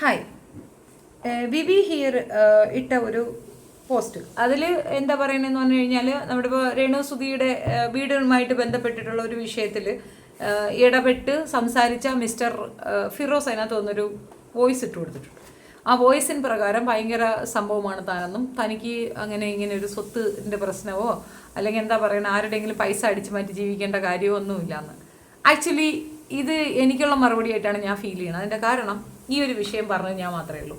Hi BB here ഇട്ട ഒരു post അതിൽ എന്താ പറയണെന്ന് പറഞ്ഞു കഴിഞ്ഞാൽ നമ്മുടെ ഇപ്പോൾ രേണു സുധിയുടെ വീടുകളുമായിട്ട് ബന്ധപ്പെട്ടിട്ടുള്ള ഒരു വിഷയത്തിൽ ഇടപെട്ട് സംസാരിച്ച മിസ്റ്റർ ഫിറോസ് അതിനകത്ത് വന്നൊരു വോയിസ് ഇട്ട് കൊടുത്തിട്ടുണ്ട്. ആ വോയിസിന് പ്രകാരം ഭയങ്കര സംഭവമാണ് താനെന്നും തനിക്ക് അങ്ങനെ ഇങ്ങനെ ഒരു സ്വത്തിന്റെ പ്രശ്നമോ അല്ലെങ്കിൽ എന്താ പറയണ ആരുടെയെങ്കിലും പൈസ അടിച്ചു മാറ്റി ജീവിക്കേണ്ട കാര്യമോ ഒന്നുമില്ലാന്ന്. ആക്ച്വലി ഇത് എനിക്കുള്ള മറുപടി ആയിട്ടാണ് ഞാൻ ഫീൽ ചെയ്യുന്നത് അതിന്റെ കാരണം ഈ ഒരു വിഷയം പറഞ്ഞത് ഞാൻ മാത്രമേ ഉള്ളൂ.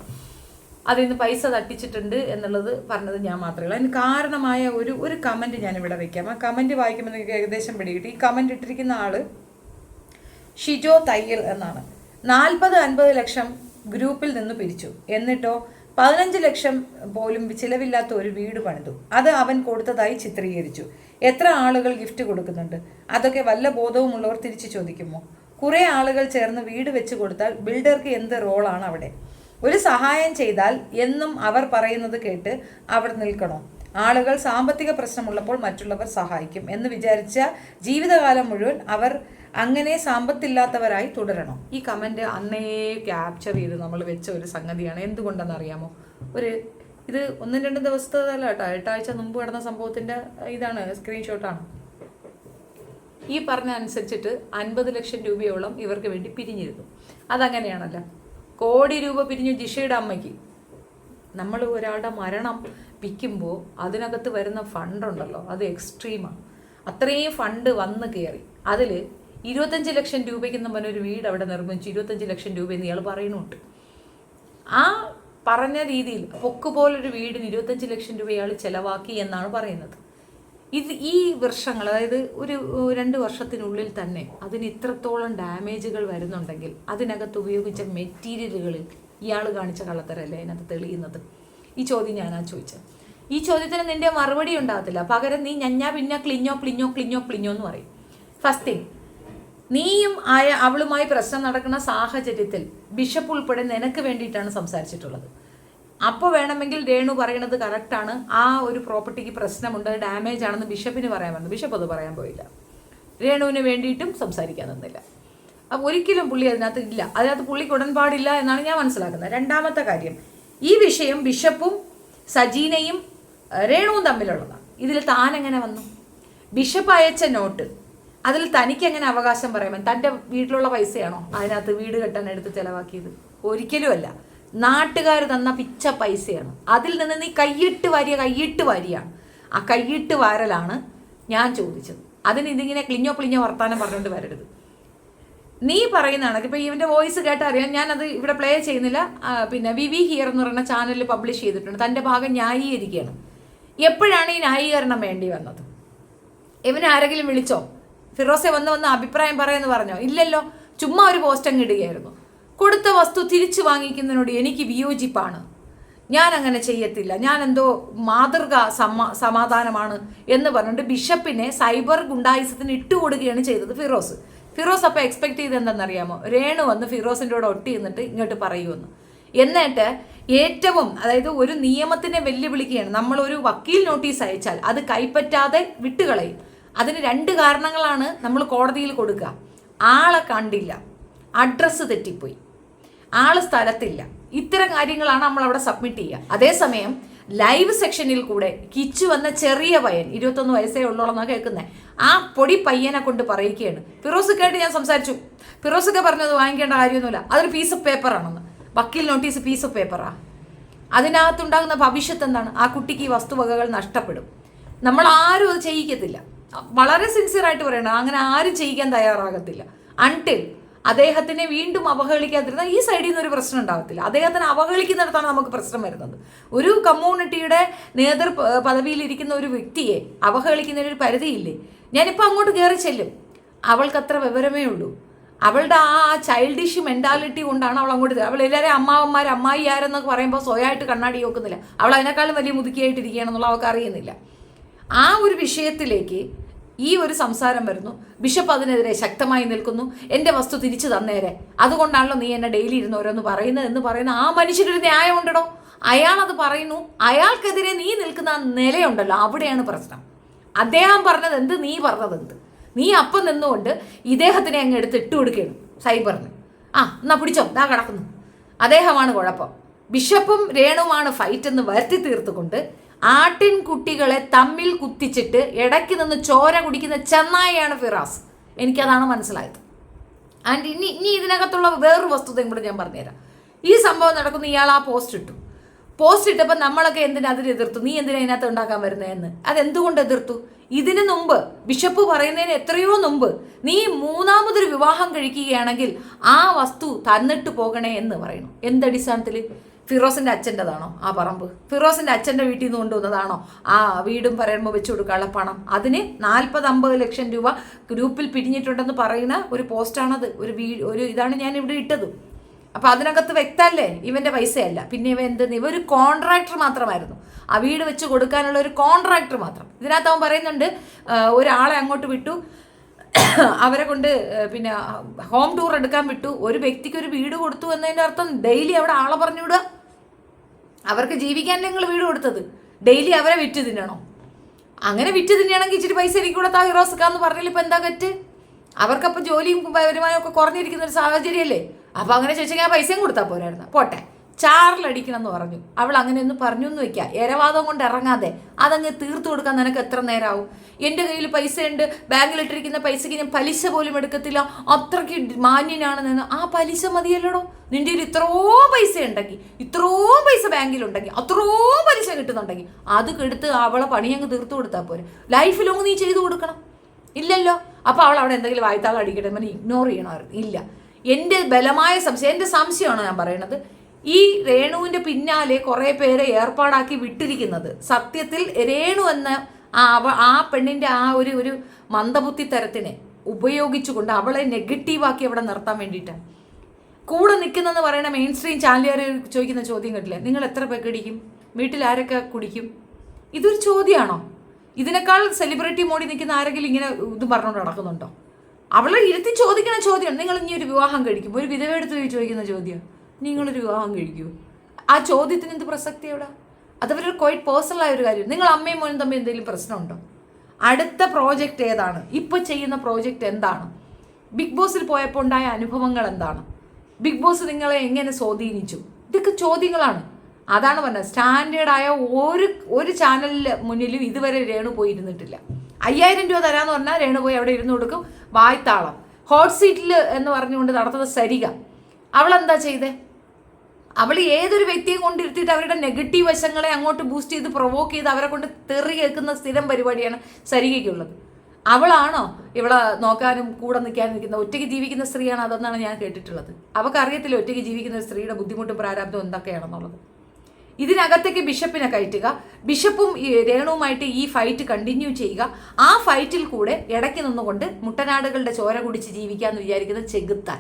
അതിൽ നിന്ന് പൈസ തട്ടിച്ചിട്ടുണ്ട് എന്നുള്ളത് പറഞ്ഞത് ഞാൻ മാത്രമേ ഉള്ളൂ. അതിന് കാരണമായ ഒരു ഒരു കമന്റ് ഞാനിവിടെ വെക്കാം. ആ കമന്റ് വായിക്കുമ്പോൾ നിങ്ങൾക്ക് ഏകദേശം പിടികിട്ടി ഈ കമന്റ് ഇട്ടിരിക്കുന്ന ആൾ ഷിജോ തയ്യൽ എന്നാണ്. നാൽപ്പത് അൻപത് ലക്ഷം ഗ്രൂപ്പിൽ നിന്ന് പിരിച്ചു. എന്നിട്ടോ പതിനഞ്ച് ലക്ഷം പോലും ചിലവില്ലാത്ത ഒരു വീട് പണിതു. അത് അവൻ കൊടുത്തതായി ചിത്രീകരിച്ചു. എത്ര ആളുകൾ ഗിഫ്റ്റ് കൊടുക്കുന്നുണ്ട്? അതൊക്കെ വല്ല ബോധവുമുള്ളവർ തിരിച്ചു ചോദിക്കുമോ? കുറേ ആളുകൾ ചേർന്ന് വീട് വെച്ച് കൊടുത്താൽ ബിൽഡർക്ക് എന്ത് റോളാണ് അവിടെ? ഒരു സഹായം ചെയ്താൽ എന്നും അവർ പറയുന്നത് കേട്ട് അവർ നിൽക്കണോ? ആളുകൾ സാമ്പത്തിക പ്രശ്നമുള്ളപ്പോൾ മറ്റുള്ളവർ സഹായിക്കും എന്ന് വിചാരിച്ച ജീവിതകാലം മുഴുവൻ അവർ അങ്ങനെ സാമ്പത്തില്ലാത്തവരായി തുടരണം? ഈ കമന്റ് അന്നേ ക്യാപ്ചർ ചെയ്ത് നമ്മൾ വെച്ച ഒരു സംഗതിയാണ്. എന്തുകൊണ്ടെന്ന് അറിയാമോ ഒരു ഇത് ഒന്നും രണ്ടും ദിവസത്തേതല്ല കേട്ടോ. എട്ടാഴ്ച മുമ്പ് നടന്ന സംഭവത്തിന്റെ ഇതാണ് സ്ക്രീൻഷോട്ടാണ് ഈ പറഞ്ഞ അനുസരിച്ചിട്ട് അൻപത് ലക്ഷം രൂപയോളം ഇവർക്ക് വേണ്ടി പിരിഞ്ഞിരുന്നു. അതങ്ങനെയാണല്ലോ. കോടി രൂപ പിരിഞ്ഞു ജിഷയുടെ അമ്മയ്ക്ക്. നമ്മൾ ഒരാളുടെ മരണം വിൽക്കുമ്പോൾ അതിനകത്ത് വരുന്ന ഫണ്ടുണ്ടല്ലോ അത് എക്സ്ട്രീമാണ് അത്രയും ഫണ്ട് വന്ന് കയറി. അതിൽ ഇരുപത്തഞ്ച് ലക്ഷം രൂപയ്ക്ക് നമ്മൾ ഒരു വീട് അവിടെ നിർമ്മിച്ചു ഇരുപത്തഞ്ച് ലക്ഷം രൂപ എന്ന് ഇയാൾ പറയുന്നുണ്ട്. ആ പറഞ്ഞ രീതിയിൽ പൊക്ക് പോലൊരു വീടിന് ഇരുപത്തഞ്ച് ലക്ഷം രൂപ ഇയാൾ ചെലവാക്കി എന്നാണ് പറയുന്നത്. ഇത് ഈ വർഷങ്ങൾ അതായത് ഒരു രണ്ട് വർഷത്തിനുള്ളിൽ തന്നെ അതിന് ഇത്രത്തോളം ഡാമേജുകൾ വരുന്നുണ്ടെങ്കിൽ അതിനകത്ത് ഉപയോഗിച്ച മെറ്റീരിയലുകൾ ഇയാൾ കാണിച്ച കള്ളത്തരല്ലേ അതിനകത്ത് തെളിയുന്നത്? ഈ ചോദ്യം ഞാനാ ചോദിച്ചത്. ഈ ചോദ്യത്തിന് നിന്റെ മറുപടി ഉണ്ടാകത്തില്ല. പകരം നീ ഞഞ്ഞാ പിന്നെ ക്ലിഞ്ഞോ ക്ലിഞ്ഞോ ക്ലിഞ്ഞോ ക്ലിഞ്ഞോ എന്ന് പറയും. ഫസ്റ്റ് തിങ് നീയും ആയ അവളുമായി പ്രശ്നം നടക്കുന്ന സാഹചര്യത്തിൽ ബിഷപ്പ് ഉൾപ്പെടെ നിനക്ക് വേണ്ടിയിട്ടാണ് സംസാരിച്ചിട്ടുള്ളത്. അപ്പോൾ വേണമെങ്കിൽ രേണു പറയണത് കറക്റ്റാണ് ആ ഒരു പ്രോപ്പർട്ടിക്ക് പ്രശ്നമുണ്ട് ഡാമേജ് ആണെന്ന് ബിഷപ്പിന് പറയാൻ വന്നു. ബിഷപ്പ് അത് പറയാൻ പോയില്ല. രേണുവിന് വേണ്ടിയിട്ടും സംസാരിക്കാൻ നിന്നില്ല. അപ്പോൾ ഒരിക്കലും പുള്ളി അതിനകത്ത് ഇല്ല. അതിനകത്ത് പുള്ളിക്ക് ഉടൻപാടില്ല എന്നാണ് ഞാൻ മനസ്സിലാക്കുന്നത്. രണ്ടാമത്തെ കാര്യം ഈ വിഷയം ബിഷപ്പും സജീനയും രേണുവും തമ്മിലുള്ളതാണ്. ഇതിൽ താൻ എങ്ങനെ വന്നു? ബിഷപ്പ് അയച്ച നോട്ട് അതിൽ തനിക്ക് എങ്ങനെ അവകാശം പറയാമെന്ന് തന്റെ വീട്ടിലുള്ള പൈസയാണോ അതിനകത്ത് വീട് കെട്ടാൻ എടുത്ത് ചിലവാക്കിയത്? ഒരിക്കലും അല്ല നാട്ടുകാർ തന്ന പിച്ച പൈസയാണ്. അതിൽ നിന്ന് നീ കൈയിട്ട് വാരിയ കൈയിട്ട് വാരിയാണ് ആ കൈയിട്ട് വാരലാണ് ഞാൻ ചോദിച്ചത്. അതിന് ഇതിങ്ങനെ ക്ലിഞ്ഞോ ക്ലിഞ്ഞോ വർത്താനം പറഞ്ഞുകൊണ്ട് വരരുത്. നീ പറയുന്നതാണ് ഇപ്പം ഇവന്റെ വോയിസ് കേട്ടറിയാം. ഞാനത് ഇവിടെ പ്ലേ ചെയ്യുന്നില്ല. പിന്നെ വി വി ഹിയർ എന്ന് പറയുന്ന ചാനലിൽ പബ്ലിഷ് ചെയ്തിട്ടുണ്ട്. തന്റെ ഭാഗം ന്യായീകരിക്കുകയാണ്. എപ്പോഴാണ് ഈ ന്യായീകരണം വേണ്ടി വന്നത്? ഇവനെ ആരെങ്കിലും വിളിച്ചോ? ഫിറോസെ വന്ന് വന്ന് അഭിപ്രായം പറയുമെന്ന് പറഞ്ഞോ? ഇല്ലല്ലോ. ചുമ്മാ ഒരു പോസ്റ്റ് അങ്ങ് ഇടുകയായിരുന്നു. കൊടുത്ത വസ്തു തിരിച്ചു വാങ്ങിക്കുന്നതിനോട് എനിക്ക് വിയോജിപ്പാണ്. ഞാൻ അങ്ങനെ ചെയ്യത്തില്ല. ഞാൻ എന്തോ മാതൃക സമാ സമാധാനമാണ് എന്ന് പറഞ്ഞിട്ട് ബിഷപ്പിനെ സൈബർ ഗുണ്ടായുസത്തിന് ഇട്ടുകൊടുക്കുകയാണ് ചെയ്തത് ഫിറോസ്. ഫിറോസ് അപ്പോൾ എക്സ്പെക്ട് ചെയ്ത് എന്തെന്നറിയാമോ രേണു വന്ന് ഫിറോസിന്റെ കൂടെ ഒട്ടി നിന്നിട്ട് ഇങ്ങോട്ട് പറയുമെന്ന്. എന്നിട്ട് ഏറ്റവും അതായത് ഒരു നിയമത്തിനെ വെല്ലുവിളിക്കുകയാണ്. നമ്മളൊരു വക്കീൽ നോട്ടീസ് അയച്ചാൽ അത് കൈപ്പറ്റാതെ വിട്ടുകളയും. അതിന് രണ്ട് കാരണങ്ങളാണ് നമ്മൾ കോടതിയിൽ കൊടുക്കുക. ആളെ കണ്ടില്ല. അഡ്രസ്സ് തെറ്റിപ്പോയി. ആൾ സ്ഥലത്തില്ല. ഇത്തരം കാര്യങ്ങളാണ് നമ്മൾ അവിടെ സബ്മിറ്റ് ചെയ്യുക. അതേസമയം ലൈവ് സെക്ഷനിൽ കൂടെ കിച്ചു വന്ന ചെറിയ പയ്യൻ ഇരുപത്തൊന്ന് വയസ്സേ ഉള്ളോളെന്നാണ് കേൾക്കുന്നത് ആ പൊടി പയ്യനെ കൊണ്ട് പറയിക്കുകയാണ് ഫിറോസുക്കായിട്ട് ഞാൻ സംസാരിച്ചു. ഫിറോസൊക്കെ പറഞ്ഞത് വാങ്ങിക്കേണ്ട കാര്യമൊന്നുമില്ല. അതൊരു പീസ് ഓഫ് പേപ്പറാണെന്ന് വക്കീൽ നോട്ടീസ് പീസ് ഓഫ് പേപ്പറാ അതിനകത്തുണ്ടാകുന്ന ഭവിഷ്യത്ത് എന്താണ്? ആ കുട്ടിക്ക് ഈ വസ്തുവകകൾ നഷ്ടപ്പെടും. നമ്മൾ ആരും അത് ചെയ്യിക്കത്തില്ല. വളരെ സിൻസിയറായിട്ട് പറയണം. അങ്ങനെ ആരും ചെയ്യിക്കാൻ തയ്യാറാകത്തില്ല. അൺടിൽ അദ്ദേഹത്തിനെ വീണ്ടും അവഹേളിക്കാതിരുന്നാൽ ഈ സൈഡിൽ നിന്ന് ഒരു പ്രശ്നം ഉണ്ടാകത്തില്ല അദ്ദേഹത്തിനെ അവഹേളിക്കുന്നിടത്താണ് നമുക്ക് പ്രശ്നം വരുന്നത്. ഒരു കമ്മ്യൂണിറ്റിയുടെ നേതൃ പദവിയിലിരിക്കുന്ന ഒരു വ്യക്തിയെ അവഹേളിക്കുന്നതിന് ഒരു പരിധിയില്ലേ? ഞാനിപ്പോൾ അങ്ങോട്ട് കയറി ചെല്ലും. അവൾക്കത്ര വിവരമേ ഉള്ളൂ. അവളുടെ ആ ചൈൽഡിഷ് മെന്റാലിറ്റി കൊണ്ടാണ് അവൾ അങ്ങോട്ട് അവൾ എല്ലാവരും അമ്മാവന്മാർ അമ്മായി ആരെന്നൊക്കെ പറയുമ്പോൾ സ്വയമായിട്ട് കണ്ണാടി നോക്കുന്നില്ല അവൾ അതിനേക്കാളും വലിയ മുതുക്കിയായിട്ടിരിക്കുകയാണെന്നുള്ള അവൾക്ക് അറിയുന്നില്ല. ആ ഒരു വിഷയത്തിലേക്ക് ഈ ഒരു സംസാരം വരുന്നു. ബിഷപ്പ് അതിനെതിരെ ശക്തമായി നിൽക്കുന്നു. എന്റെ വസ്തു തിരിച്ചു തന്നേരെ. അതുകൊണ്ടാണല്ലോ നീ എന്നെ ഡെയിലി ഇരുന്ന് ഓരോന്ന് പറയുന്നത് എന്ന് പറയുന്ന ആ മനുഷ്യനൊരു ന്യായം ഉണ്ടോ അയാൾ അത് പറയുന്നു. അയാൾക്കെതിരെ നീ നിൽക്കുന്ന ആ നിലയുണ്ടല്ലോ. അവിടെയാണ് പ്രശ്നം. അദ്ദേഹം പറഞ്ഞത് എന്ത്? നീ പറഞ്ഞത് എന്ത്? നീ അപ്പം നിന്നുകൊണ്ട് ഇദ്ദേഹത്തിനെ അങ്ങ് എടുത്ത് ഇട്ട് കൊടുക്കുകയാണ് സൈബറിന്. ആ എന്നാ പിടിച്ചോ. ദാ കിടക്കുന്നു. അദ്ദേഹമാണ് കുഴപ്പം. ബിഷപ്പും രേണുമാണ് ഫൈറ്റ് എന്ന് വരുത്തി തീർത്തുകൊണ്ട് ആട്ടിൻകുട്ടികളെ തമ്മിൽ കുത്തിച്ചിട്ട് ഇടയ്ക്ക് നിന്ന് ചോര കുടിക്കുന്ന ചെന്നായയാണ് ഫിറാസ്. എനിക്കതാണ് മനസ്സിലായത്. ആൻഡ് ഇനി ഇനി ഇതിനകത്തുള്ള വേറൊരു വസ്തുതയും കൂടെ ഞാൻ പറഞ്ഞുതരാം. ഈ സംഭവം നടക്കുന്ന ഇയാൾ ആ പോസ്റ്റ് ഇട്ടു. പോസ്റ്റ് ഇട്ടപ്പോൾ നമ്മളൊക്കെ എന്തിനാ അതിന് എതിർത്തു? നീ എന്തിനാ ഇതിനകത്ത് ഉണ്ടാക്കാൻ വരുന്നതെന്ന് അതെന്തുകൊണ്ട് എതിർത്തു? ഇതിനു മുമ്പ് ബിഷപ്പ് പറയുന്നതിന് എത്രയോ മുമ്പ് നീ മൂന്നാമതൊരു വിവാഹം കഴിക്കുകയാണെങ്കിൽ ആ വസ്തു തന്നിട്ട് പോകണേ എന്ന് പറയുന്നു എന്തടിസ്ഥാനത്തിൽ ഫിറോസിന്റെ അച്ഛന്റെതാണോ? ആ പറമ്പ്. ഫിറോസിന്റെ അച്ഛന്റെ വീട്ടിൽ നിന്ന് കൊണ്ടുവന്നതാണോ? ആ വീടും പറയുമ്പോൾ വെച്ചു കൊടുക്കാനുള്ള പണം. അതിന് നാൽപ്പത് അമ്പത് ലക്ഷം രൂപ ഗ്രൂപ്പിൽ പിരിഞ്ഞിട്ടുണ്ടെന്ന് പറയുന്ന ഒരു പോസ്റ്റാണത്. ഒരു വീ ഒരു ഇതാണ് ഞാൻ ഇവിടെ ഇട്ടത്. അപ്പോൾ അതിനകത്ത് വ്യക്തമല്ലേ ഇവന്റെ പൈസയല്ല. പിന്നെ ഇവ എന്ത് ഇവ ഒരു കോൺട്രാക്ടർ മാത്രമായിരുന്നു. ആ വീട് വെച്ച് കൊടുക്കാനുള്ള ഒരു കോൺട്രാക്ടർ മാത്രം. ഇതിനകത്ത് അവൻ പറയുന്നുണ്ട് ഒരാളെ അങ്ങോട്ട് വിട്ടു. അവരെ കൊണ്ട് പിന്നെ ഹോം ടൂർ എടുക്കാൻ വിട്ടു. ഒരു വ്യക്തിക്ക് ഒരു വീട് കൊടുത്തു എന്നതിന്റെ അർത്ഥം ഡെയിലി അവിടെ ആളെ പറഞ്ഞു വിടുക. അവർക്ക് ജീവിക്കാൻ നിങ്ങൾ വീട് കൊടുത്തത്? ഡെയിലി അവരെ വിറ്റ് തിന്നണോ? അങ്ങനെ വിറ്റ് തിന്നണമെങ്കിൽ ഇച്ചിരി പൈസ എനിക്ക് കൂടെ താ ഹീറോസ്ക്കാന്ന് പറഞ്ഞാൽ ഇപ്പം എന്താ തെറ്റ്? അവർക്കപ്പോൾ ജോലിയും വരുമാനവും ഒക്കെ കുറഞ്ഞിരിക്കുന്ന ഒരു സാഹചര്യമല്ലേ? അപ്പോൾ അങ്ങനെ ചോദിച്ചാൽ ഞാൻ പൈസയും കൊടുത്താൽ പോരായിരുന്നു. പോട്ടെ. ചാറിലടിക്കണം എന്ന് പറഞ്ഞു. അവൾ അങ്ങനെ ഒന്ന് പറഞ്ഞു എന്ന് വെക്കുക എരവാദം കൊണ്ട് ഇറങ്ങാതെ. അതങ്ങ് തീർത്തു കൊടുക്കാൻ നിനക്ക് എത്ര നേരമാവും എന്റെ കയ്യിൽ പൈസ ഉണ്ട് ബാങ്കിലിട്ടിരിക്കുന്ന പൈസയ്ക്ക് ഞാൻ പലിശ പോലും എടുക്കത്തില്ല. അത്രയ്ക്ക് മാന്യനാണ് നിന്ന് ആ പലിശ മതിയല്ലോടോ? നിന്റെ കയ്യിൽ ഇത്രയോ പൈസ ഉണ്ടെങ്കിൽ ഇത്രയോ പൈസ ബാങ്കിലുണ്ടെങ്കിൽ അത്രയോ പലിശ കിട്ടുന്നുണ്ടെങ്കിൽ അത് കെടുത്ത് അവളെ പണി അങ്ങ് തീർത്തു കൊടുത്താൽ പോരെ. ലൈഫ് ലോങ് നീ ചെയ്തു കൊടുക്കണം. ഇല്ലല്ലോ. അപ്പോൾ അവൾ അവിടെ എന്തെങ്കിലും വായ്ത്താളം അടിക്കട്ടെ ഇഗ്നോർ ചെയ്യണമായിരുന്നു. ഇല്ല. എന്റെ ബലമായ സംശയം എന്റെ സംശയമാണ് ഞാൻ പറയുന്നത് ഈ രേണുവിന്റെ പിന്നാലെ കുറേ പേരെ ഏർപ്പാടാക്കി വിട്ടിരിക്കുന്നത്. സത്യത്തിൽ രേണു എന്ന ആ അവ ആ പെണ്ണിന്റെ ആ ഒരു ഒരു മന്ദബുദ്ധി തരത്തിനെ ഉപയോഗിച്ചുകൊണ്ട് അവളെ നെഗറ്റീവാക്കി അവിടെ നിർത്താൻ വേണ്ടിയിട്ടാണ് കൂടെ നിൽക്കുന്നതെന്ന് പറയുന്ന മെയിൻ സ്ട്രീം ചാനലുകാർ ചോദിക്കുന്ന ചോദ്യം കേട്ടില്ലേ? നിങ്ങൾ എത്ര പേക്ക് അടിക്കും വീട്ടിൽ ആരൊക്കെ കുടിക്കും? ഇതൊരു ചോദ്യമാണോ ഇതിനേക്കാൾ സെലിബ്രിറ്റി മോഡി നിൽക്കുന്ന ആരെങ്കിലും ഇങ്ങനെ ഇത് പറഞ്ഞുകൊണ്ട് നടക്കുന്നുണ്ടോ? അവളെ ഇരുത്തി ചോദിക്കുന്ന ചോദ്യം നിങ്ങൾ ഇനി ഒരു വിവാഹം കഴിക്കും. ഒരു വിധവ എടുത്ത് ചോദിക്കുന്ന ചോദ്യം. നിങ്ങളൊരു വിവാഹം കഴിക്കൂ. ആ ചോദ്യത്തിന് എന്ത് പ്രസക്തി എവിടെ അതവരൊരു ക്വൈറ്റ് പേഴ്സണൽ ആയ ഒരു കാര്യം. നിങ്ങൾ അമ്മയും മോനും തമ്മിൽ എന്തെങ്കിലും പ്രശ്നമുണ്ടോ? അടുത്ത പ്രോജക്റ്റ് ഏതാണ്? ഇപ്പോൾ ചെയ്യുന്ന പ്രോജക്റ്റ് എന്താണ്? ബിഗ് ബോസിൽ പോയപ്പോൾ ഉണ്ടായ അനുഭവങ്ങൾ എന്താണ്? ബിഗ് ബോസ് നിങ്ങളെ എങ്ങനെ സ്വാധീനിച്ചു? ഇതൊക്കെ ചോദ്യങ്ങളാണ്. അതാണ് പറഞ്ഞത്. സ്റ്റാൻഡേർഡായ ഒരു ഒരു ചാനലിൽ മുന്നിലും ഇതുവരെ രേണു പോയി ഇരുന്നിട്ടില്ല. അയ്യായിരം രൂപ തരാമെന്ന് പറഞ്ഞാൽ രേണു പോയി അവിടെ ഇരുന്ന് കൊടുക്കും. വായ്ത്താളം. ഹോട്ട് സീറ്റിൽ എന്ന് പറഞ്ഞുകൊണ്ട് നടത്തുന്നത് സരിക. അവളെന്താ ചെയ്തേ? അവൾ ഏതൊരു വ്യക്തിയെ കൊണ്ടിരുത്തിയിട്ട് അവരുടെ നെഗറ്റീവ് വശങ്ങളെ അങ്ങോട്ട് ബൂസ്റ്റ് ചെയ്ത് പ്രൊവോക്ക് ചെയ്ത് അവരെ കൊണ്ട് തെറി കേൾക്കുന്ന സ്ഥിരം പരിപാടിയാണ് സരികയ്ക്കുള്ളത്. അവളാണോ ഇവളെ നോക്കാനും കൂടെ നിൽക്കാനും നിൽക്കുന്ന ഒറ്റയ്ക്ക് ജീവിക്കുന്ന സ്ത്രീയാണ് അതെന്നാണ് ഞാൻ കേട്ടിട്ടുള്ളത്. അവൾക്ക് അറിയത്തില്ല ഒറ്റയ്ക്ക് ജീവിക്കുന്ന സ്ത്രീയുടെ ബുദ്ധിമുട്ടും പ്രാരാബ്ദവും എന്തൊക്കെയാണെന്നുള്ളത്? ഇതിനകത്തേക്ക് ബിഷപ്പിനെ കയറ്റുക. ബിഷപ്പും രേണുവുമായിട്ട് ഈ ഫൈറ്റ് കണ്ടിന്യൂ ചെയ്യുക. ആ ഫൈറ്റിൽ കൂടെ ഇടയ്ക്ക് നിന്നുകൊണ്ട് മുട്ടനാടുകളുടെ ചോര കുടിച്ച് ജീവിക്കാമെന്ന് വിചാരിക്കുന്ന ചെകുത്താൻ.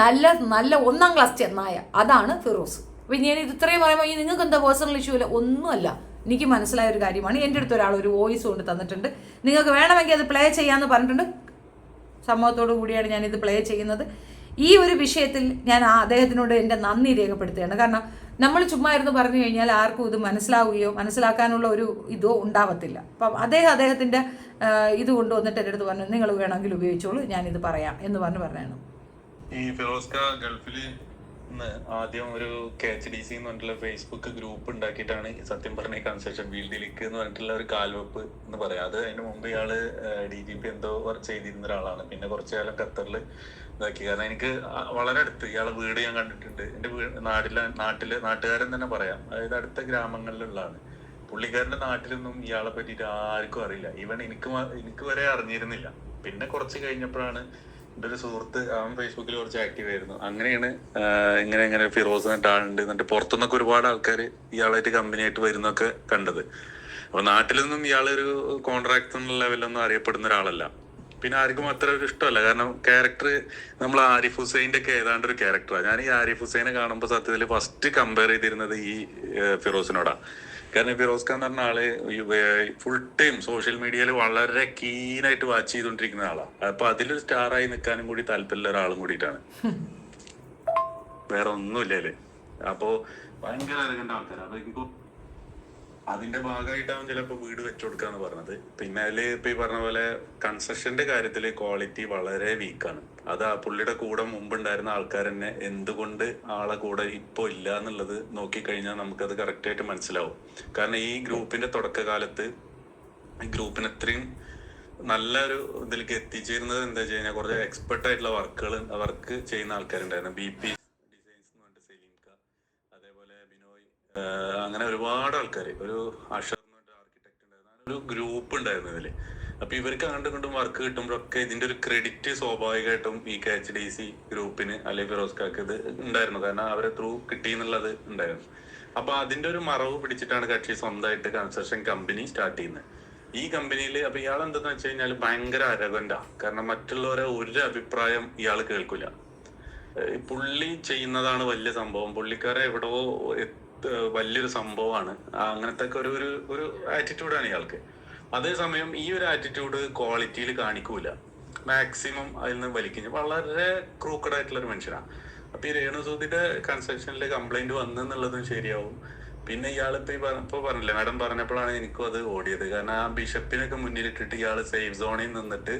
നല്ല നല്ല ഒന്നാം ക്ലാസ് ചെന്നായ. അതാണ് ഫിറോസ്. അപ്പം ഞാൻ ഇത് ഇത്രയും പറയുമ്പോൾ ഈ നിങ്ങൾക്ക് എന്താ പേഴ്സണൽ ഇഷ്യൂ ഇല്ല ഒന്നുമല്ല. എനിക്ക് മനസ്സിലായ ഒരു കാര്യമാണ്. എന്റെ അടുത്ത് ഒരാൾ ഒരു വോയിസ് കൊണ്ട് തന്നിട്ടുണ്ട്. നിങ്ങൾക്ക് വേണമെങ്കിൽ അത് പ്ലേ ചെയ്യാമെന്ന് പറഞ്ഞിട്ടുണ്ട്. സമ്മതത്തോടു കൂടിയാണ് ഞാൻ ഇത് പ്ലേ ചെയ്യുന്നത്. ഈ ഒരു വിഷയത്തിൽ ഞാൻ അദ്ദേഹത്തിനോട് എന്റെ നന്ദി രേഖപ്പെടുത്തുകയാണ്. കാരണം നമ്മൾ ചുമ്മാ ഇരുന്ന് പറഞ്ഞു കഴിഞ്ഞാൽ ആർക്കും ഇത് മനസ്സിലാവുകയോ മനസ്സിലാക്കാനുള്ള ഒരു ഇതോ ഉണ്ടാവത്തില്ല. അപ്പം അദ്ദേഹം അദ്ദേഹത്തിന്റെ ഇത് കൊണ്ടുവന്നിട്ട് എന്റെ അടുത്ത് പറഞ്ഞു നിങ്ങൾ വേണമെങ്കിൽ ഉപയോഗിച്ചോളൂ ഞാനിത് പറയാം എന്ന് പറഞ്ഞ് പറഞ്ഞാണ് ഈ ഫിറോസ് ഖാ ഗൾഫിൽ ന്ന് ആദ്യം ഒരു കെ എച്ച് ഡി സി എന്ന് പറഞ്ഞിട്ടുള്ള ഫേസ്ബുക്ക് ഗ്രൂപ്പ് ഉണ്ടാക്കിയിട്ടാണ് സത്യം പറഞ്ഞ കൺസെഷൻ ലിക്ക് എന്ന് പറഞ്ഞിട്ടുള്ള ഒരു കാൽവെപ്പ് എന്ന് പറയാം. അത് അതിന് മുമ്പ് ഇയാൾ ഡി ജി പി എന്തോ ചെയ്തിരുന്ന ഒരാളാണ്. പിന്നെ കുറച്ചു കാലം ഖത്തറിൽ ഇതാക്കി. കാരണം എനിക്ക് വളരെ അടുത്ത് ഇയാളെ വീട് ഞാൻ കണ്ടിട്ടുണ്ട്. എന്റെ വീട് നാട്ടിലെ നാട്ടിൽ നാട്ടുകാരൻ തന്നെ പറയാം. അതായത് അടുത്ത ഗ്രാമങ്ങളിലുള്ളതാണ്. പുള്ളിക്കാരന്റെ നാട്ടിലൊന്നും ഇയാളെ പറ്റിയിട്ട് ആർക്കും അറിയില്ല. ഈവൻ എനിക്ക് എനിക്ക് വരെ അറിഞ്ഞിരുന്നില്ല. പിന്നെ കുറച്ച് കഴിഞ്ഞപ്പോഴാണ് എന്റെ ഒരു സുഹൃത്ത് അവൻ ഫേസ്ബുക്കിൽ കുറച്ച് ആക്റ്റീവ് ആയിരുന്നു. അങ്ങനെയാണ് ഇങ്ങനെ ഇങ്ങനെ ഫിറോസ് എന്നിട്ട് ആളുണ്ട് എന്നിട്ട് പുറത്തുനിന്നൊക്കെ ഒരുപാട് ആൾക്കാർ ഇയാളായിട്ട് കമ്പനി ആയിട്ട് വരുന്നൊക്കെ കണ്ടത്. അപ്പൊ നാട്ടിലൊന്നും ഇയാളൊരു കോൺട്രാക്ട് എന്നുള്ള ലെവലൊന്നും അറിയപ്പെടുന്ന ഒരാളല്ല. പിന്നെ ആർക്കും അത്ര ഒരു ഇഷ്ടമല്ല. കാരണം ക്യാരക്ടർ നമ്മൾ ആരിഫ് ഹുസൈന്റെ ഒക്കെ ഏതാണ്ട് ഒരു ക്യാരക്ടറാണ് ഞാൻ ഈ ആരിഫ് ഹുസൈനെ കാണുമ്പോൾ സത്യത്തിൽ ഫസ്റ്റ് കമ്പയർ ചെയ്തിരുന്നത് ഈ ഫിറോസിനോടാണ് ഫിറോസിനോടാ. കാരണം ഫിറോസ് ഖാൻ പറഞ്ഞ ആൾ ഫുൾ ടൈം സോഷ്യൽ മീഡിയയിൽ വളരെ കീനായിട്ട് വാച്ച് ചെയ്തുകൊണ്ടിരിക്കുന്ന ആളാണ് അപ്പൊ അതിലൊരു സ്റ്റാറായി നിൽക്കാനും കൂടി താല്പര്യമുള്ള ഒരാളും കൂടിയിട്ടാണ്. വേറെ ഒന്നുമില്ല അല്ലേ അപ്പോ ഭയങ്കര ആൾക്കാരാണ് അപ്പൊ അതിന്റെ ഭാഗമായിട്ടാവും ചിലപ്പോൾ വീട് വെച്ചുകൊടുക്കാന്ന് പറഞ്ഞത്. പിന്നെ അതിൽ ഇപ്പൊ ഈ പറഞ്ഞ പോലെ കൺസ്ട്രക്ഷന്റെ കാര്യത്തിൽ ക്വാളിറ്റി വളരെ വീക്കാണ് അത് ആ പുള്ളിയുടെ കൂടെ മുമ്പുണ്ടായിരുന്ന ആൾക്കാർ തന്നെ എന്തുകൊണ്ട് ആളെ കൂടെ ഇപ്പൊ ഇല്ല എന്നുള്ളത് നോക്കിക്കഴിഞ്ഞാൽ നമുക്കത് കറക്റ്റ് ആയിട്ട് മനസ്സിലാവും. കാരണം ഈ ഗ്രൂപ്പിന്റെ തുടക്കകാലത്ത് ഈ ഗ്രൂപ്പിന് അത്രയും നല്ലൊരു ഇതിലേക്ക് എത്തിച്ചേരുന്നത് എന്താ വെച്ച് കഴിഞ്ഞാൽ കുറച്ച് എക്സ്പെർട്ട് ആയിട്ടുള്ള വർക്കുകൾ വർക്ക് ചെയ്യുന്ന ആൾക്കാരുണ്ടായിരുന്നു. ബി പി ഡിസൈൻസ് എന്ന് പറഞ്ഞിട്ട് സെലീംക അതേപോലെ ബിനോയ് ആഹ് അങ്ങനെ ഒരുപാട് ആൾക്കാർ ഒരു അഷർ ആർക്കിടെക്ട് ഉണ്ടായിരുന്നു. ഒരു ഗ്രൂപ്പ് ഉണ്ടായിരുന്നു ഇതിൽ അപ്പൊ ഇവർക്ക് അങ്ങോട്ടും ഇങ്ങോട്ടും വർക്ക് കിട്ടുമ്പോഴൊക്കെ ഇതിന്റെ ഒരു ക്രെഡിറ്റ് സ്വാഭാവികമായിട്ടും ഈ കെ എച്ച് ഡി സി ഗ്രൂപ്പിന് അല്ലെങ്കിൽ ഫിറോസ്കാക്ക് ഇത് ഉണ്ടായിരുന്നു. കാരണം അവരെ ത്രൂ കിട്ടി എന്നുള്ളത് ഉണ്ടായിരുന്നു. അപ്പൊ അതിന്റെ ഒരു മറവ് പിടിച്ചിട്ടാണ് കക്ഷി സ്വന്തമായിട്ട് കൺസ്ട്രക്ഷൻ കമ്പനി സ്റ്റാർട്ട് ചെയ്യുന്നത്. ഈ കമ്പനിയിൽ അപ്പൊ ഇയാൾ എന്തെന്ന് വെച്ച് കഴിഞ്ഞാൽ ഭയങ്കര അരകണ്ടാ കാരണം മറ്റുള്ളവരെ ഒരു അഭിപ്രായം ഇയാൾ കേൾക്കില്ല പുള്ളി ചെയ്യുന്നതാണ് വലിയ സംഭവം. പുള്ളിക്കാരെ എവിടെയോ വലിയൊരു സംഭവമാണ്. അങ്ങനത്തെ ഒരു ഒരു ഒരു ആറ്റിറ്റ്യൂഡാണ് ഇയാൾക്ക്. അതേസമയം ഈ ഒരു ആറ്റിറ്റ്യൂഡ് ക്വാളിറ്റിയിൽ കാണിക്കൂല. മാക്സിമം അതിൽ നിന്ന് വലിക്കുന്നു. വളരെ ക്രൂക്കഡ് ആയിട്ടുള്ള ഒരു മനുഷ്യനാണ് അപ്പൊ ഈ സൂദിന്റെ കൺസ്ട്രക്ഷനിൽ കംപ്ലൈന്റ് വന്നെന്നുള്ളതും ശരിയാവും. പിന്നെ ഇയാളിപ്പോ ഈ ഇപ്പൊ പറഞ്ഞില്ലേ മാഡം പറഞ്ഞപ്പോഴാണ് എനിക്കും അത് ഓടിയത്. കാരണം ആ ബിഷപ്പിനൊക്കെ മുന്നിലിട്ടിട്ട് ഇയാൾ സേഫ് സോണിൽ നിന്നിട്ട്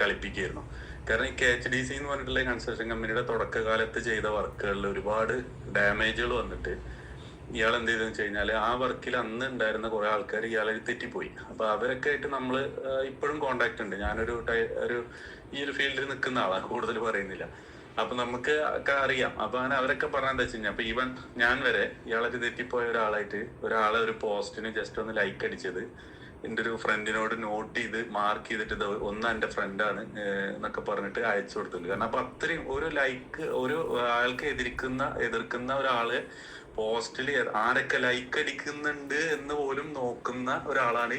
കളിപ്പിക്കുകയായിരുന്നു. കാരണം ഈ കെ എച്ച് ഡി സി എന്ന് പറഞ്ഞിട്ടുള്ള കൺസ്ട്രക്ഷൻ കമ്പനിയുടെ തുടക്കകാലത്ത് ചെയ്ത വർക്കുകളിൽ ഒരുപാട് ഡാമേജുകൾ വന്നിട്ട് ഇയാൾ എന്ത് ചെയ്തെന്ന് വെച്ച് കഴിഞ്ഞാൽ ആ വർക്കിൽ അന്ന് ഉണ്ടായിരുന്ന കുറെ ആൾക്കാർ ഇയാളെ തെറ്റിപ്പോയി. അപ്പൊ അവരൊക്കെ ആയിട്ട് നമ്മൾ ഇപ്പോഴും കോണ്ടാക്ട് ഉണ്ട് ഞാനൊരു ഒരു ഈ ഒരു ഫീൽഡിൽ നിൽക്കുന്ന ആളാണ് കൂടുതൽ പറയുന്നില്ല. അപ്പൊ നമുക്ക് ഒക്കെ അറിയാം. അപ്പൊ അങ്ങനെ അവരൊക്കെ പറഞ്ഞാൽ വെച്ച് കഴിഞ്ഞാൽ അപ്പൊ ഈവൻ ഞാൻ വരെ ഇയാളൊക്കെ തെറ്റിപ്പോയ ഒരാളായിട്ട് ഒരാളെ ഒരു പോസ്റ്റിന് ജസ്റ്റ് ഒന്ന് ലൈക്ക് അടിച്ചത് എന്റെ ഒരു ഫ്രണ്ടിനോട് നോട്ട് ചെയ്ത് മാർക്ക് ചെയ്തിട്ട് ഒന്ന് എന്റെ ഫ്രണ്ടാണ് എന്നൊക്കെ പറഞ്ഞിട്ട് അയച്ചു കൊടുത്തിട്ടുണ്ട്. കാരണം അപ്പൊ അത്രയും ഒരു ലൈക്ക് ഒരു ആൾക്ക് എതിർക്കുന്ന എതിർക്കുന്ന ഒരാൾ പോസ്റ്റിൽ ആരൊക്കെ ലൈക്ക് അടിക്കുന്നുണ്ട് എന്ന് പോലും നോക്കുന്ന ഒരാളാണ്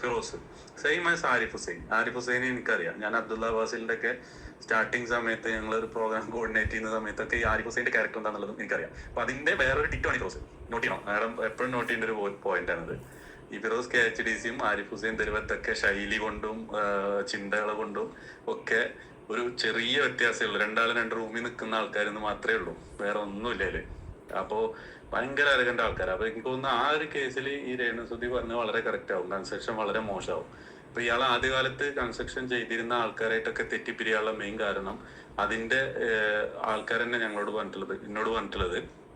Firoz. Same as Arif Hussain. Arif ഹുസൈനെ എനിക്കറിയാം. ഞാൻ അബ്ദുള്ള ബാസിലിന്റെ ഒക്കെ സ്റ്റാർട്ടിങ് സമയത്ത് ഞങ്ങൾ ഒരു പ്രോഗ്രാം കോർഡിനേറ്റ് ചെയ്യുന്ന സമയത്തൊക്കെ ഈ ആരിഫ് ഹുസൈന്റെ ക്യാരക്ടർ എന്താണെന്നുള്ളതും എനിക്കറിയാം. അപ്പൊ അതിന്റെ വേറൊരു ടിറ്റോ ആണ് ഫിറോസ്. നോട്ട് ചെയ്യണം. മാഡം എപ്പോഴും നോട്ട് ചെയ്യേണ്ട ഒരു പോയിന്റ് ആണത്. ഈ ഫിറോസ് കെ എച്ച് ഡി സിയും ആരിഫ് ഹുസൈൻ തെരുവത്തൊക്കെ ശൈലി കൊണ്ടും ചിന്തകൾ കൊണ്ടും ഒക്കെ ഒരു ചെറിയ വ്യത്യാസമേ ഉള്ളൂ. രണ്ടാളും രണ്ട് റൂമിൽ നിൽക്കുന്ന ആൾക്കാരെന്ന് മാത്രമേ ഉള്ളൂ. വേറെ ഒന്നുമില്ല അതിൽ. അപ്പോ ഭയങ്കര അരകണ്ട ആൾക്കാർ അപ്പൊ എനിക്ക് തോന്നുന്നു ആ ഒരു കേസിൽ ഈ രേണുസുതി പറഞ്ഞ വളരെ കറക്റ്റ് ആവും. കൺസ്ട്രക്ഷൻ വളരെ മോശമാവും. അപ്പൊ ഇയാൾ ആദ്യകാലത്ത് കൺസ്ട്രക്ഷൻ ചെയ്തിരുന്ന ആൾക്കാരായിട്ടൊക്കെ തെറ്റിപ്പിരിയാനുള്ള മെയിൻ കാരണം അതിന്റെ ആൾക്കാർ തന്നെ ഞങ്ങളോട് പറഞ്ഞിട്ടുള്ളത് എന്നോട് പറഞ്ഞിട്ടുള്ളത്.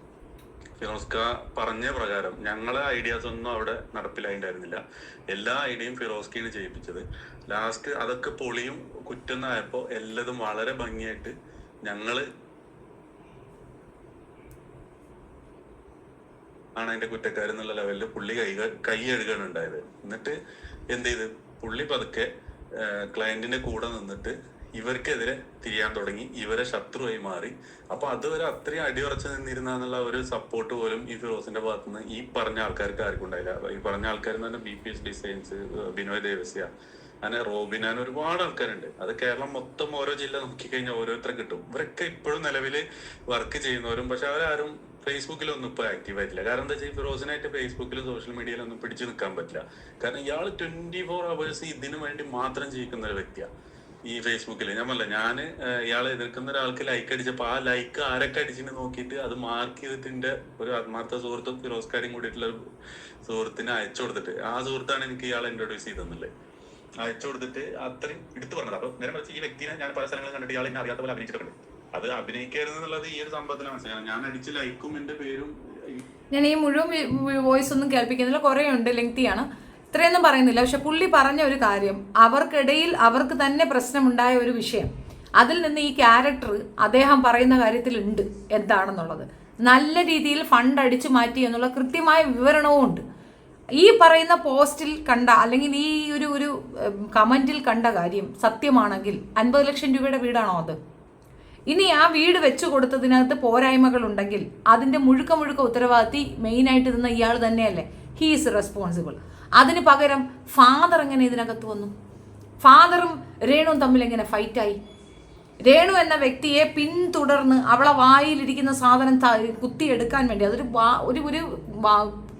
ഫിറോസ്ക പറഞ്ഞ പ്രകാരം ഞങ്ങളെ ഐഡിയാസ് ഒന്നും അവിടെ നടപ്പിലായിട്ടുണ്ടായിരുന്നില്ല എല്ലാ ഐഡിയയും ഫിറോസ്കയാണ് ചെയ്യിപ്പിച്ചത്. ലാസ്റ്റ് അതൊക്കെ പൊളിയും കുറ്റന്നായപ്പോ എല്ലാതും വളരെ ഭംഗിയായിട്ട് ഞങ്ങൾ ആണ് അതിന്റെ കുറ്റക്കാരെന്നുള്ള ലെവലിൽ പുള്ളി കൈ കൈ എഴുകാണ് ഉണ്ടായത്. എന്നിട്ട് എന്ത് ചെയ്ത്? പുള്ളി പതുക്കെ ക്ലയന്റിന്റെ കൂടെ നിന്നിട്ട് ഇവർക്കെതിരെ തിരിയാൻ തുടങ്ങി. ഇവരെ ശത്രുവായി മാറി. അപ്പൊ അതുവരെ അത്രയും അടിയുറച്ച് നിന്നിരുന്ന എന്നുള്ള ഒരു സപ്പോർട്ട് പോലും ഈ ഫിറോസിന്റെ ഭാഗത്ത് നിന്ന് ഈ പറഞ്ഞ ആൾക്കാർക്ക് ആർക്കും ഉണ്ടായില്ല. ഈ പറഞ്ഞ ആൾക്കാർ എന്ന് പറഞ്ഞാൽ B P S designs Binoy Devasya അങ്ങനെ റോബിൻ ഒരുപാട് ആൾക്കാരുണ്ട്. അത് കേരളം മൊത്തം ഓരോ ജില്ല നോക്കിക്കഴിഞ്ഞാൽ ഓരോരുത്തരെ കിട്ടും. ഇവരൊക്കെ ഇപ്പോഴും നിലവിൽ വർക്ക് ചെയ്യുന്നവരും പക്ഷെ അവരാരും ഫേസ്ബുക്കിലൊന്നും ഇപ്പൊ ആക്റ്റീവ് ആയിട്ടില്ല. കാരണം എന്താ വെച്ചാൽ ഫിറോസിനായിട്ട് ഫേസ്ബുക്കിലും സോഷ്യൽ മീഡിയയിലൊന്നും പിടിച്ചു നിൽക്കാൻ പറ്റില്ല. കാരണം ഇയാൾ ട്വന്റി ഫോർ അവേഴ്സ് ഇതിനു വേണ്ടി മാത്രം ജീവിക്കുന്ന ഒരു വ്യക്തിയാണ് ഈ ഫേസ്ബുക്കിൽ ഞാൻ പറഞ്ഞ ഞാൻ ഇയാളെ എതിർക്കുന്ന ഒരാൾക്ക് ലൈക്ക് അടിച്ചപ്പോ ആ ലൈക്ക് ആരൊക്കെ അടിച്ചിട്ട് നോക്കിയിട്ട് അത് മാർക്ക് ചെയ്തിട്ടുണ്ട് ഒരു ആത്മാർത്ഥ സുഹൃത്തും ഫിറോസ്കാരും കൂടിയിട്ടുള്ള സുഹൃത്തിനെ അയച്ചു കൊടുത്തിട്ട് ആ സുഹൃത്താണ് എനിക്ക് ഇയാളെ ഇൻട്രൊഡ്യൂസ് ചെയ്തെന്നുള്ളത് അയച്ചു കൊടുത്തിട്ട് അത്രയും എടുത്തു പറഞ്ഞത്. അപ്പൊ നേരെ മറിച്ച് ഈ വ്യക്തിനെ ഞാൻ പല സ്ഥലങ്ങളിൽ കണ്ടിട്ട് ഇയാൾ എന്നെ അറിയാത്ത പോലെ അഭിനയിച്ചിട്ടുണ്ട്. അത് അഭിനയിക്കരുത് എന്നുള്ളത് ഈ ഒരു സംഭവത്തിലാണ്. മനസ്സിലായത് ഞാൻ അടിച്ച ലൈക്കും എന്റെ പേരും ഞാൻ ഈ മുഴുവൻ വോയിസ് ഒന്നും കേൾപ്പിക്കുന്നില്ല. കുറേ ഉണ്ട് ലെങ്തിയാണ്. ഇത്രയൊന്നും പറയുന്നില്ല. പക്ഷെ പുള്ളി പറഞ്ഞ ഒരു കാര്യം അവർക്കിടയിൽ അവർക്ക് തന്നെ പ്രശ്നമുണ്ടായ ഒരു വിഷയം. അതിൽ നിന്ന് ഈ ക്യാരക്ടർ അദ്ദേഹം പറയുന്ന കാര്യത്തിൽ ഉണ്ട് എന്താണെന്നുള്ളത്. നല്ല രീതിയിൽ ഫണ്ട് അടിച്ചു മാറ്റി എന്നുള്ള കൃത്യമായ വിവരണവും ഉണ്ട്. ഈ പറയുന്ന പോസ്റ്റിൽ കണ്ട അല്ലെങ്കിൽ ഈ ഒരു ഒരു കമന്റിൽ കണ്ട കാര്യം സത്യമാണെങ്കിൽ അൻപത് ലക്ഷം രൂപയുടെ വീടാണോ അത്? ഇനി ആ വീട് വെച്ചു കൊടുത്തതിനകത്ത് പോരായ്മകൾ ഉണ്ടെങ്കിൽ അതിന്റെ മുഴുക്ക മുഴുക്ക ഉത്തരവാദിത്തി മെയിനായിട്ട് നിന്ന ഇയാൾ തന്നെയല്ലേ? ഹീ ഈസ് റെസ്പോൺസിബിൾ അതിന് പകരം ഫാദർ എങ്ങനെ ഇതിനകത്ത് വന്നു? ഫാദറും രേണുവും തമ്മിൽ എങ്ങനെ ഫൈറ്റായി രേണു എന്ന വ്യക്തിയെ പിന്തുടർന്ന് അവളെ വായിലിരിക്കുന്ന സാധനം കുത്തിയെടുക്കാൻ വേണ്ടി അതൊരു വാ- ഒരു ഒരു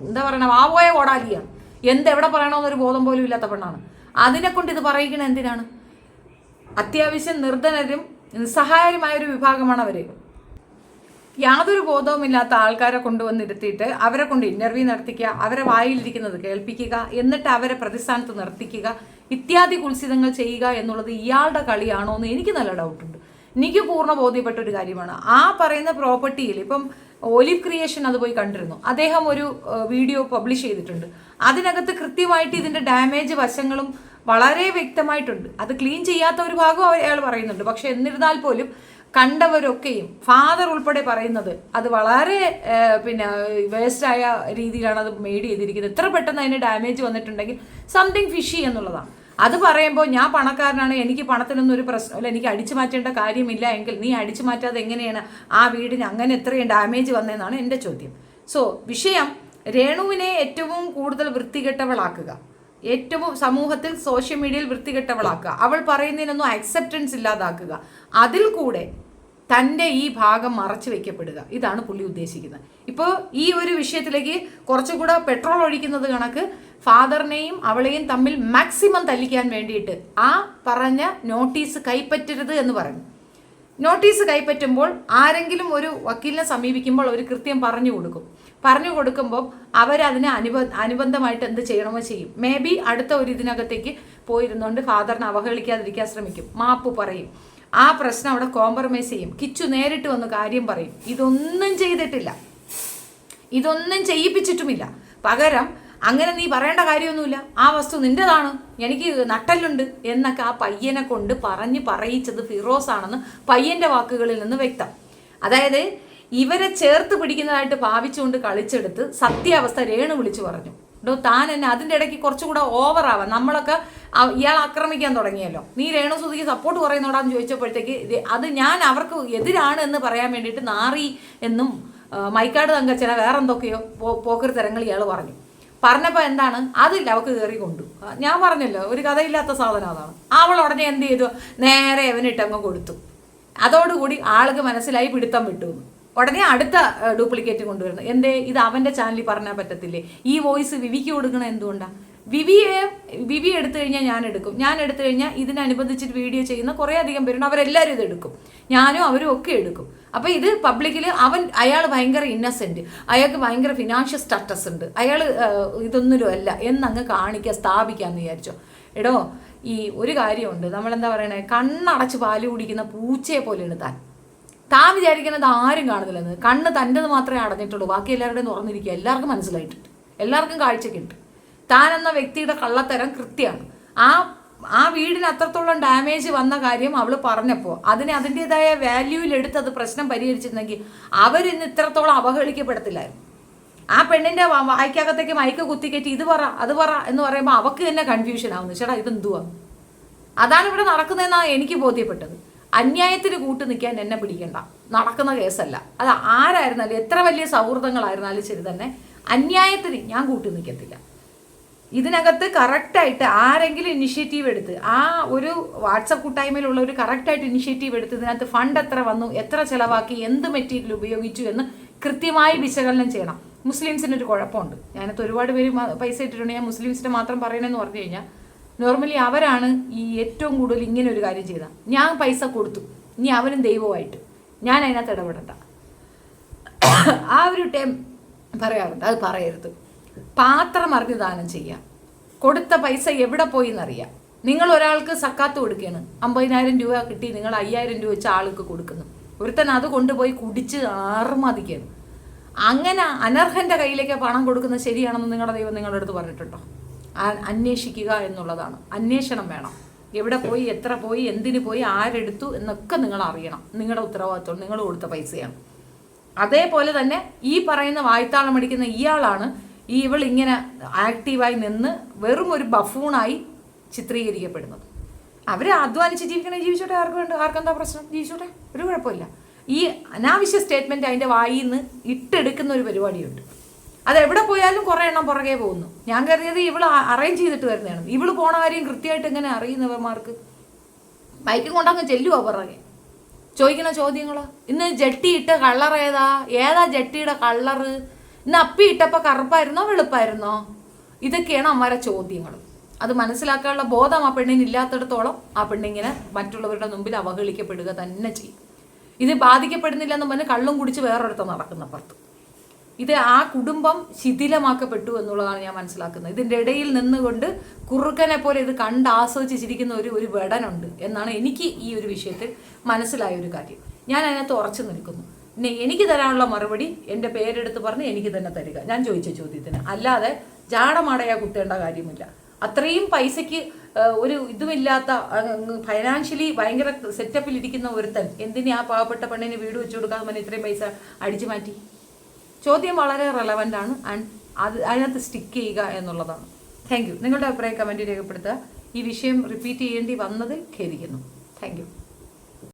എന്താ പറയണ വാവോയ ഓടാലിയാണ് എന്തെവിടെ പറയണമെന്നൊരു ബോധം പോലും ഇല്ലാത്ത പെണ്ണാണ്. അതിനെ കൊണ്ട് ഇത് പറയിക്കണ എന്തിനാണ്? അത്യാവശ്യം നിർധനരും നിസ്സഹായരുമായ ഒരു വിഭാഗമാണ് അവർ യാതൊരു ബോധവുമില്ലാത്ത ആൾക്കാരെ കൊണ്ടുവന്നിരുത്തിയിട്ട് അവരെ കൊണ്ട് ഇന്റർവ്യൂ നടത്തിക്കുക അവരെ വായിലിരിക്കുന്നത് കേൾപ്പിക്കുക എന്നിട്ട് അവരെ പ്രതിസ്ഥാനത്ത് നിർത്തിക്കുക ഇത്യാദി കുൽസിതങ്ങൾ ചെയ്യുക എന്നുള്ളത് ഇയാളുടെ കളിയാണോ എന്ന് എനിക്ക് നല്ല ഡൗട്ടുണ്ട്. എനിക്ക് പൂർണ ബോധ്യപ്പെട്ട ഒരു കാര്യമാണ്. ആ പറയുന്ന പ്രോപ്പർട്ടിയിൽ ഇപ്പം ഒലിവ് ക്രിയേഷൻ അത് പോയി കണ്ടിരുന്നു. അദ്ദേഹം ഒരു വീഡിയോ പബ്ലിഷ് ചെയ്തിട്ടുണ്ട്. അതിനകത്ത് കൃത്യമായിട്ട് ഇതിന്റെ ഡാമേജ് വശങ്ങളും വളരെ വ്യക്തമായിട്ടുണ്ട്. അത് ക്ലീൻ ചെയ്യാത്ത ഒരു ഭാഗം അയാൾ പറയുന്നുണ്ട്. പക്ഷെ എന്നിരുന്നാൽ പോലും കണ്ടവരൊക്കെയും ഫാദർ ഉൾപ്പെടെ പറയുന്നത് അത് വളരെ പിന്നെ വേസ്റ്റായ രീതിയിലാണ് അത് മെയ്ഡ് ചെയ്തിരിക്കുന്നത്. എത്ര പെട്ടെന്ന് അതിന് ഡാമേജ് വന്നിട്ടുണ്ടെങ്കിൽ സംതിങ് ഫിഷി എന്നുള്ളതാണ്. അത് പറയുമ്പോൾ ഞാൻ പണക്കാരനാണ് എനിക്ക് പണത്തിനൊന്നും ഒരു പ്രശ്നമില്ല എനിക്ക് അടിച്ചു മാറ്റേണ്ട കാര്യമില്ല എങ്കിൽ നീ അടിച്ചു മാറ്റാതെ എങ്ങനെയാണ് ആ വീടിന് അങ്ങനെ എത്രയും ഡാമേജ് വന്നതെന്നാണ് എന്റെ ചോദ്യം. സോ വിഷയം രേണുവിനെ ഏറ്റവും കൂടുതൽ വൃത്തികെട്ടവളാക്കുക. ഏറ്റവും സമൂഹത്തിൽ സോഷ്യൽ മീഡിയയിൽ വൃത്തികെട്ടവളാക്കുക. അവൾ പറയുന്നതിനൊന്നും അക്സെപ്റ്റൻസ് ഇല്ലാതാക്കുക. അതിൽ കൂടെ തന്റെ ഈ ഭാഗം മറച്ചു വെക്കപ്പെടുക. ഇതാണ് പുള്ളി ഉദ്ദേശിക്കുന്നത്. ഇപ്പോൾ ഈ ഒരു വിഷയത്തിലേക്ക് കുറച്ചുകൂടെ പെട്രോൾ ഒഴിക്കുന്നത് കണക്ക് ഫാദറിനെയും അവളെയും തമ്മിൽ മാക്സിമം തല്ലിക്കാൻ വേണ്ടിയിട്ട് ആ പറഞ്ഞ നോട്ടീസ് കൈപ്പറ്റരുത് എന്ന് പറഞ്ഞു നോട്ടീസ് കൈപ്പറ്റുമ്പോൾ ആരെങ്കിലും ഒരു വക്കീലിനെ സമീപിക്കുമ്പോൾ അവർ കൃത്യം പറഞ്ഞു കൊടുക്കും. പറഞ്ഞു കൊടുക്കുമ്പോൾ അവരതിന് അനുബ അനുബന്ധമായിട്ട് എന്ത് ചെയ്യണമോ ചെയ്യും. മേ ബി അടുത്ത ഒരു ഇതിനകത്തേക്ക് പോയിരുന്നുകൊണ്ട് ഫാദറിനെ അവഹേളിക്കാതിരിക്കാൻ ശ്രമിക്കും. മാപ്പ് പറയും. ആ പ്രശ്നം അവിടെ കോംപ്രമൈസ് ചെയ്യും. കിച്ചു നേരിട്ട് വന്ന് കാര്യം പറയും. ഇതൊന്നും ചെയ്തിട്ടില്ല. ഇതൊന്നും ചെയ്യിപ്പിച്ചിട്ടുമില്ല. പകരം അങ്ങനെ നീ പറയേണ്ട കാര്യമൊന്നുമില്ല. ആ വസ്തു നിന്റേതാണ്. എനിക്ക് നട്ടലുണ്ട് എന്നൊക്കെ ആ പയ്യനെ കൊണ്ട് പറഞ്ഞ് പറയിച്ചത് ഫിറോസ് ആണെന്ന് പയ്യന്റെ വാക്കുകളിൽ നിന്ന് വ്യക്തം. അതായത് ഇവരെ ചേർത്ത് പിടിക്കുന്നതായിട്ട് ഭാവിച്ചുകൊണ്ട് കളിച്ചെടുത്ത് സത്യാവസ്ഥ രേണു വിളിച്ചു പറഞ്ഞു. ഡോ താൻ എന്നെ അതിന്റെ ഇടയ്ക്ക് കുറച്ചുകൂടെ ഓവറാവാം നമ്മളൊക്കെ ഇയാൾ ആക്രമിക്കാൻ തുടങ്ങിയല്ലോ. നീ രേണു സുധിക്ക് സപ്പോർട്ട് പറയുന്നോടാന്ന് ചോദിച്ചപ്പോഴത്തേക്ക് അത് ഞാൻ അവർക്ക് എതിരാണ് എന്ന് പറയാൻ വേണ്ടിയിട്ട് നാറി എന്നും മൈക്കാട് തങ്കച്ചന വേറെ എന്തൊക്കെയോ പോ- പോക്കറി തരങ്ങൾ ഇയാൾ പറഞ്ഞു. പറഞ്ഞപ്പോൾ എന്താണ്? അതില്ല അവൾക്ക് കയറി കൊണ്ടു. ഞാൻ പറഞ്ഞല്ലോ ഒരു കഥയില്ലാത്ത സാധനം അതാണ്. അവൾ ഉടനെ എന്ത് ചെയ്തു? നേരെ അവനിട്ടങ്ങ് കൊടുത്തു. അതോടുകൂടി ആൾക്ക് മനസ്സിലായി പിടുത്തം വിട്ടു. ഉടനെ അടുത്ത ഡ്യൂപ്ലിക്കേറ്റ് കൊണ്ടുവരുന്നു. എന്തേ? ഇത് അവന്റെ ചാനലിൽ പറഞ്ഞാൽ പറ്റത്തില്ലേ? ഈ വോയിസ് വിവിക്ക് കൊടുക്കണ എന്തുകൊണ്ടാണ് വിവിയെ വിവി എടുത്തു കഴിഞ്ഞാൽ ഞാൻ എടുക്കും. ഞാൻ എടുത്തു കഴിഞ്ഞാൽ ഇതിനനുബന്ധിച്ചിട്ട് വീഡിയോ ചെയ്യുന്ന കുറേ അധികം പേരുണ്ട്. അവരെല്ലാവരും ഇത് എടുക്കും. ഞാനും അവരും ഒക്കെ എടുക്കും. അപ്പൊ ഇത് പബ്ലിക്കിൽ അവൻ അയാൾ ഭയങ്കര ഇന്നസെന്റ് അയാൾക്ക് ഭയങ്കര ഫിനാൻഷ്യൽ സ്റ്റാറ്റസ് ഉണ്ട്. അയാൾ ഇതൊന്നിലും അല്ല. എന്നങ്ങ് കാണിക്കുക സ്ഥാപിക്കാന്ന് വിചാരിച്ചോ. എടോ ഈ ഒരു കാര്യമുണ്ട്. നമ്മളെന്താ പറയണേ? കണ്ണടച്ച് പാൽ കുടിക്കുന്ന പൂച്ചയെ പോലെയാണ് താൻ. താൻ വിചാരിക്കുന്നത് ആരും കാണുന്നില്ലെന്ന്. കണ്ണ് തന്റെത് മാത്രമേ അടഞ്ഞിട്ടുള്ളൂ. ബാക്കി എല്ലാവരുടെയും തുറന്നിരിക്കുക എല്ലാവർക്കും മനസ്സിലായിട്ടുണ്ട്. എല്ലാവർക്കും കാഴ്ചക്കുണ്ട് താൻ എന്ന വ്യക്തിയുടെ കള്ളത്തരം കൃത്യമാണ്. ആ ആ വീടിന് അത്രത്തോളം ഡാമേജ് വന്ന കാര്യം അവൾ പറഞ്ഞപ്പോൾ അതിനെ അതിന്റെതായ വാല്യൂവിൽ എടുത്ത് അത് പ്രശ്നം പരിഹരിച്ചിരുന്നെങ്കിൽ അവരിന്ന് ഇത്രത്തോളം അവഹേളിക്കപ്പെടത്തില്ലായിരുന്നു. ആ പെണ്ണിന്റെ വായ്ക്കകത്തേക്ക് മയക്ക് കുത്തിക്കേറ്റി ഇത് പറ അത് പറ എന്ന് പറയുമ്പോൾ അവക്ക് തന്നെ കൺഫ്യൂഷൻ ആവുന്നു. ചേട്ടാ ഇതെന്തുവാ അതാണ് ഇവിടെ നടക്കുന്നതെന്നാണ് എനിക്ക് ബോധ്യപ്പെട്ടത്. അന്യായത്തിന് കൂട്ടു നിൽക്കാൻ എന്നെ പിടിക്കണ്ട. നടക്കുന്ന കേസല്ല. അത് ആരായിരുന്നാലും എത്ര വലിയ സൗഹൃദങ്ങളായിരുന്നാലും ശരി തന്നെ അന്യായത്തിന് ഞാൻ കൂട്ടു നിൽക്കത്തില്ല. ഇതിനകത്ത് കറക്റ്റായിട്ട് ആരെങ്കിലും ഇനിഷ്യേറ്റീവ് എടുത്ത് ആ ഒരു വാട്സപ്പ് കൂട്ടായ്മയിലുള്ള ഒരു കറക്റ്റായിട്ട് ഇനിഷ്യേറ്റീവ് എടുത്ത് ഇതിനകത്ത് ഫണ്ട് എത്ര വന്നു എത്ര ചിലവാക്കി എന്ത് മെറ്റീരിയൽ ഉപയോഗിച്ചു എന്ന് കൃത്യമായി വിശകലനം ചെയ്യണം. മുസ്ലിംസിന് ഒരു കുഴപ്പമുണ്ട്. ഞാനത് ഒരുപാട് പേര് പൈസ ഇട്ടിട്ടുണ്ട്. ഞാൻ മുസ്ലിംസിനെ മാത്രം പറയണമെന്ന് പറഞ്ഞു കഴിഞ്ഞാൽ നോർമലി അവരാണ് ഈ ഏറ്റവും കൂടുതൽ ഇങ്ങനെ ഒരു കാര്യം ചെയ്ത. ഞാൻ പൈസ കൊടുത്തു. ഇനി അവനും ദൈവമായിട്ട്. ഞാൻ അതിനകത്ത് ഇടപെടണ്ട. ആ ഒരു ടൈം പറയാറുണ്ട്. അത് പറയരുത്. പാത്രം അറിഞ്ഞ് ദാനം ചെയ്യാം. കൊടുത്ത പൈസ എവിടെ പോയി എന്നറിയാം നിങ്ങൾ ഒരാൾക്ക് സക്കാത്ത് കൊടുക്കുകയാണ് അമ്പതിനായിരം രൂപ കിട്ടി നിങ്ങൾ അയ്യായിരം രൂപ വെച്ച് ആൾക്ക് കൊടുക്കുന്നു. ഒരുത്തൻ അത് കൊണ്ടുപോയി കുടിച്ച് ആർമാദിക്കുകയാണ് അങ്ങനെ അനർഹന്റെ കയ്യിലേക്ക് പണം കൊടുക്കുന്നത് ശരിയാണെന്ന് നിങ്ങളുടെ ദൈവം നിങ്ങളുടെ അടുത്ത് പറഞ്ഞിട്ടുണ്ടോ? അന്വേഷിക്കുക എന്നുള്ളതാണ്. അന്വേഷണം വേണം. എവിടെ പോയി എത്ര പോയി എന്തിനു പോയി ആരെടുത്തു എന്നൊക്കെ നിങ്ങൾ അറിയണം. നിങ്ങളുടെ ഉത്തരവാദിത്വം നിങ്ങൾ കൊടുത്ത പൈസയാണ്. അതേപോലെ തന്നെ ഈ പറയുന്ന വായ്ത്താളം അടിക്കുന്ന ഇയാളാണ് ഈ ഇവൾ ഇങ്ങനെ ആക്റ്റീവായി നിന്ന് വെറും ഒരു ബഫൂണായി ചിത്രീകരിക്കപ്പെടുന്നത്. അവർ അധ്വാനിച്ച് ജീവിക്കണേ ജീവിച്ചോട്ടെ ആർക്കും വേണ്ട ആർക്കെന്താ പ്രശ്നം? ജീവിച്ചോട്ടെ ഒരു കുഴപ്പമില്ല. ഈ അനാവശ്യ സ്റ്റേറ്റ്മെന്റ് അതിന്റെ വായിൽ നിന്ന് ഇട്ടെടുക്കുന്ന ഒരു പരിപാടിയുണ്ട്. അത് എവിടെ പോയാലും കുറേ എണ്ണം പുറകെ പോകുന്നു. ഞാൻ കരുതിയത് ഇവൾ അറേഞ്ച് ചെയ്തിട്ട് വരുന്നതാണ്. ഇവൾ പോണ കാര്യം കൃത്യമായിട്ട് എങ്ങനെ അറിയുന്നവന്മാർക്ക്? ബൈക്കും കൊണ്ടങ്ങ് ചെല്ലുവോ പുറകെ. ചോദിക്കുന്ന ചോദ്യങ്ങൾ ഇന്ന് ജട്ടി ഇട്ട കളർ ഏതാ? ഏതാ ജട്ടിയുടെ കളറ് ഇന്ന് അപ്പി ഇട്ടപ്പോൾ കറുപ്പായിരുന്നോ വെളുപ്പായിരുന്നോ? ഇതൊക്കെയാണ് അമ്മമാരെ ചോദ്യങ്ങൾ അത് മനസ്സിലാക്കാനുള്ള ബോധം ആ പെണ്ണിന് ഇല്ലാത്തിടത്തോളം ആ പെണ്ണിങ്ങനെ മറ്റുള്ളവരുടെ മുമ്പിൽ അവഹേളിക്കപ്പെടുക തന്നെ ചെയ്യും. ഇത് ബാധിക്കപ്പെടുന്നില്ല എന്ന് പറഞ്ഞ് കള്ളും കുടിച്ച് വേറൊരിടത്ത് നടക്കുന്ന പുറത്ത്. ഇത് ആ കുടുംബം ശിഥിലമാക്കപ്പെട്ടു എന്നുള്ളതാണ് ഞാൻ മനസ്സിലാക്കുന്നത്. ഇതിന്റെ ഇടയിൽ നിന്നുകൊണ്ട് കുറുക്കനെ പോലെ ഇത് കണ്ട് ആസ്വദിച്ചിരിക്കുന്ന ഒരു ഒരു വെടനുണ്ട് എന്നാണ് എനിക്ക് ഈ ഒരു വിഷയത്തിൽ മനസ്സിലായ ഒരു കാര്യം. ഞാൻ അതിനകത്ത് ഉറച്ചു നിൽക്കുന്നു. പിന്നെ എനിക്ക് തരാനുള്ള മറുപടി എന്റെ പേരെടുത്ത് പറഞ്ഞ് എനിക്ക് തന്നെ തരിക. ഞാൻ ചോദിച്ച ചോദ്യത്തിന്. അല്ലാതെ ജാടമാടയാ കുത്തേണ്ട കാര്യമില്ല. അത്രയും പൈസയ്ക്ക് ഒരു ഇതുമില്ലാത്ത ഫൈനാൻഷ്യലി ഭയങ്കര സെറ്റപ്പിൽ ഇരിക്കുന്ന ഒരുത്തൻ എന്തിനാ ആ പാവപ്പെട്ട പെണ്ണിന് വീട് വെച്ചു കൊടുക്കാതെ തന്നെ ഇത്രയും പൈസ അടിച്ചു മാറ്റി? ചോദ്യം വളരെ റെലവന്റ് ആണ് ആൻഡ് അത് അതിനകത്ത് സ്റ്റിക്ക് ചെയ്യുക എന്നുള്ളതാണ്. താങ്ക് യു നിങ്ങളുടെ അഭിപ്രായം കമന്റ് രേഖപ്പെടുത്തുക. ഈ വിഷയം റിപ്പീറ്റ് ചെയ്യേണ്ടി വന്നതിൽ ഖേദിക്കുന്നു. Thank you